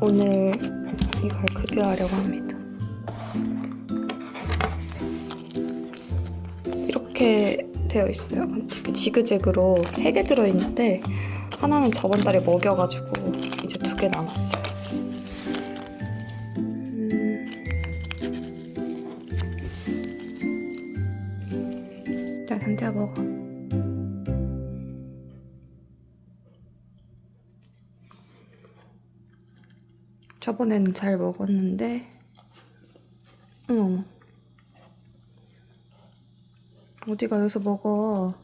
오늘 이걸 급여하려고 합니다. 이렇게 되어 있어요. 지그재그로 세개 들어있는데 하나는 저번 달에 먹여가지고 이제 두 개 남았어요. 음. 자, 단지야 먹어. 저번에는 잘 먹었는데, 응. 어디가 여기서 먹어?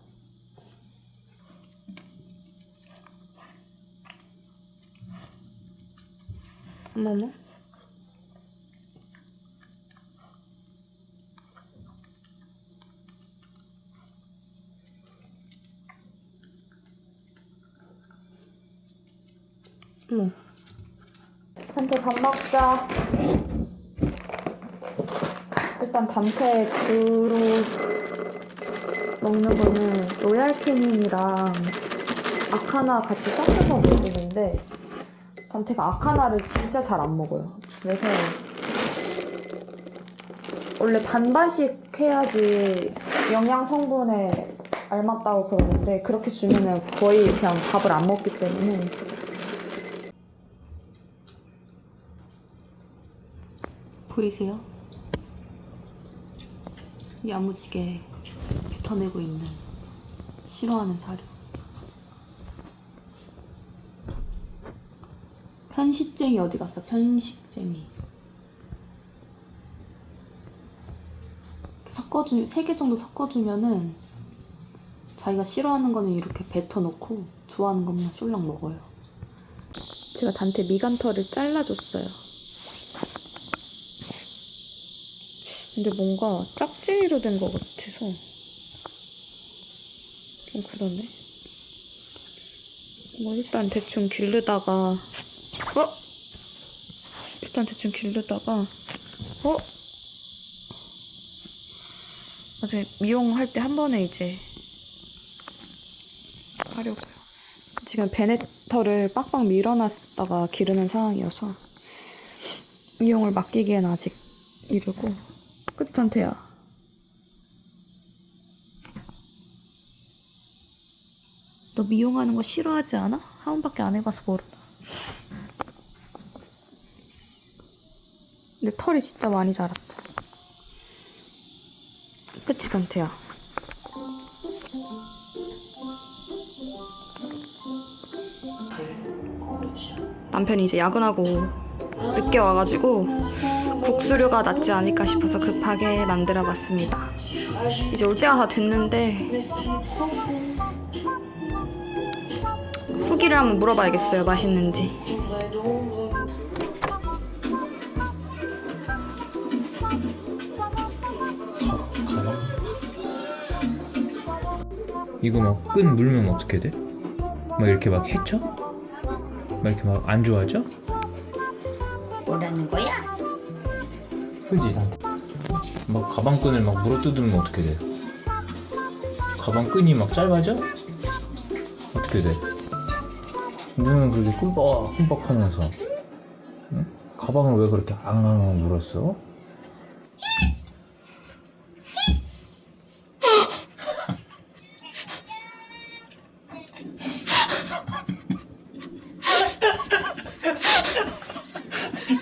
어머머. 어머. 밥 먹자. 일단 단테 주로 먹는 거는 로얄 캐닌이랑 아카나 같이 섞여서 먹는데 단테가 아카나를 진짜 잘 안 먹어요. 그래서 원래 반반씩 해야지 영양 성분에 알맞다고 그러는데 그렇게 주면은 거의 그냥 밥을 안 먹기 때문에 보이세요? 야무지게 뱉어내고 있는 싫어하는 사료. 편식쟁이 어디 갔어? 편식쟁이. 섞어주 세 개 정도 섞어주면은 자기가 싫어하는 거는 이렇게 뱉어놓고 좋아하는 것만 쫄랑 먹어요. 제가 단테 미간털을 잘라줬어요. 근데 뭔가 짝짓이로 된 것 같아서 좀 그러네. 뭐 일단 대충 기르다가 어? 일단 대충 기르다가 어? 나중에 미용할 때 한 번에 이제 하려고요. 지금 베네터를 빡빡 밀어놨다가 기르는 상황이어서 미용을 맡기기엔 아직 이르고 그치 단태야. 너 미용하는 거 싫어하지 않아? 한 번밖에 안 해봐서 모르나 근데 털이 진짜 많이 자랐어. 그치 단태야. 남편이 이제 야근하고 늦게 와가지고 국수류가 낫지 않을까 싶어서 급하게 만들어 봤습니다. 이제 올 때가 다 됐는데 후기를 한번 물어봐야겠어요. 맛있는지. 이거 막 끈 물면 어떻게 돼? 막 이렇게 막 해쳐? 막 이렇게 막 안 좋아져? 뭐라는 거야? 그지? 막 가방 끈을 막 물어 뜯으면 어떻게 돼? 가방 끈이 막 짧아져? 어떻게 돼? 눈은 그렇게 끔뻑끔뻑 하면서 응? 가방을 왜 그렇게 앙앙 물었어?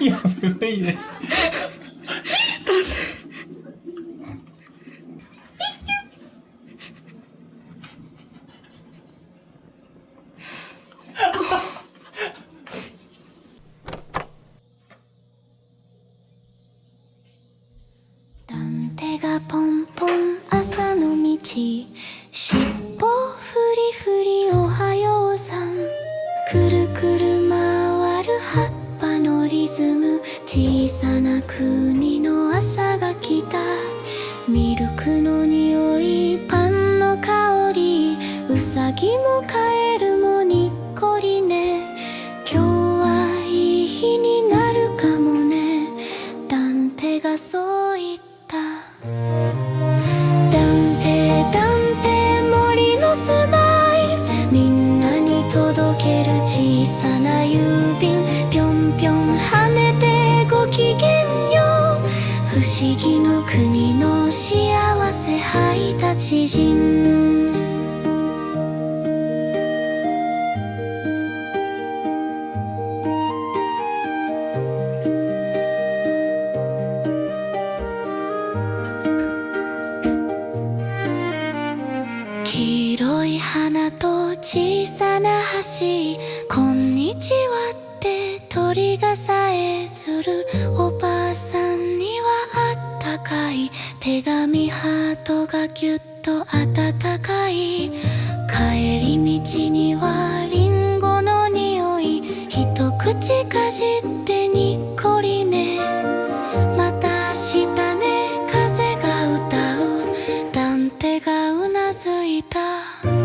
야, 왜 이래? ルクの匂いパンの香りうさぎもカ鳥がさえずるおばあさんにはあったかい手紙ハートがぎゅっと温かい。帰り道にはリンゴの匂い。一口かじってにっこりね。また明日ね風が歌う。ダンテがうなずいた。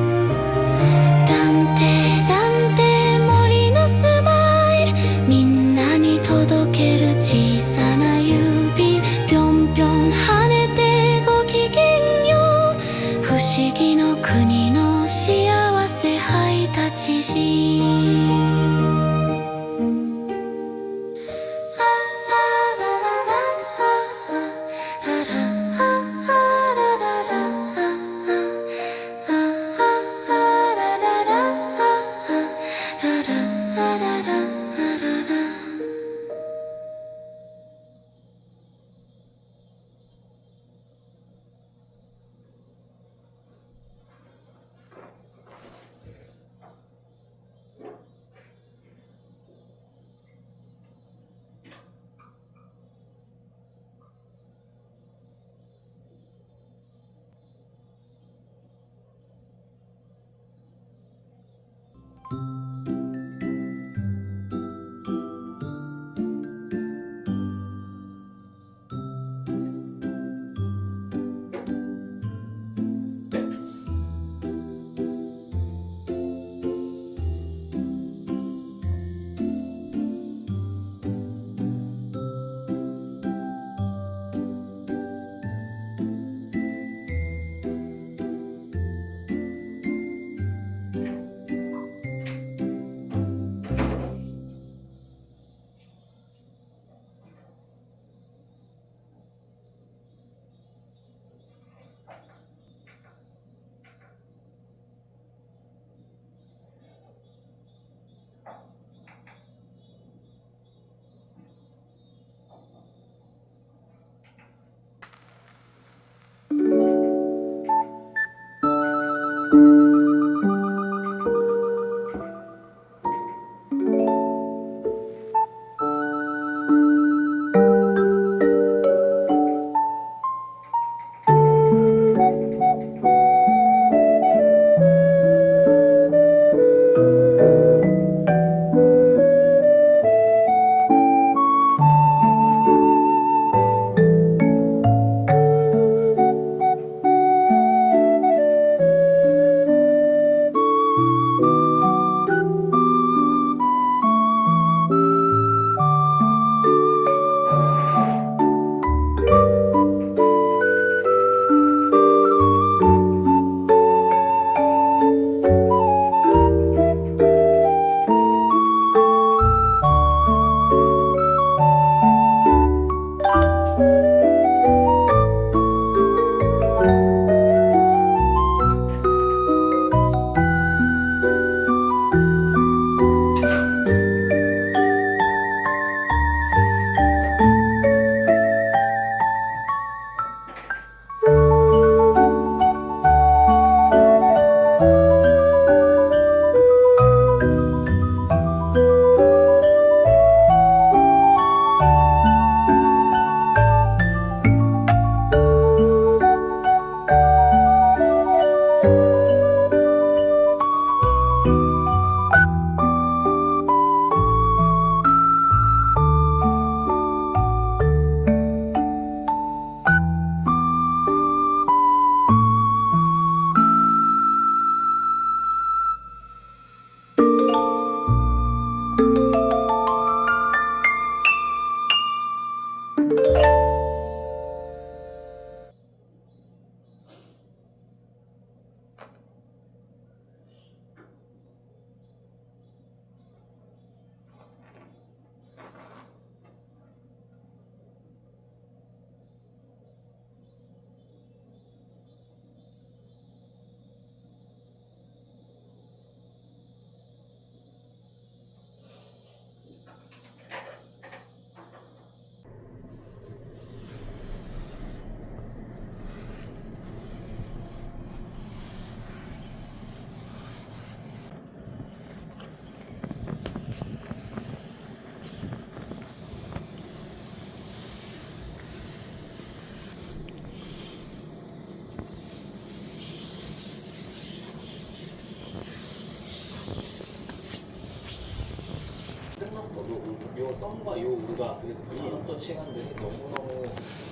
정말 요 우리가 그래도 보냈던 시간들이 너무너무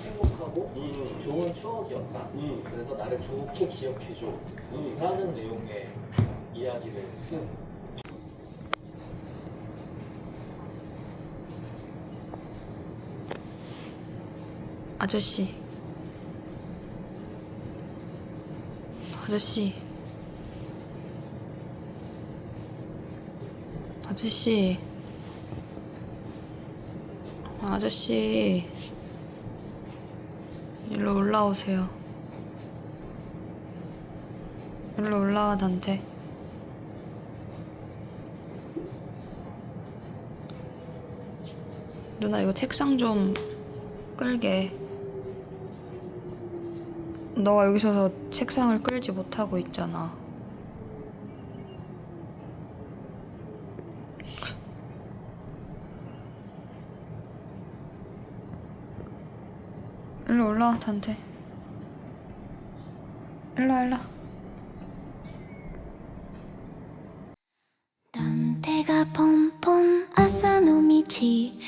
행복하고 좋은 추억이었다. 그래서 나를 좋게 기억해줘. 라는 내용의 이야기를 쓴 아저씨. 아저씨. 아저씨. 아저씨. 일로 올라오세요. 일로 올라와, 단테. 누나, 이거 책상 좀 끌게. 너가 여기 서서 책상을 끌지 못하고 있잖아. 일로 올라와 단테 일로와 일로 단테가 폼폼 아싸 놈이지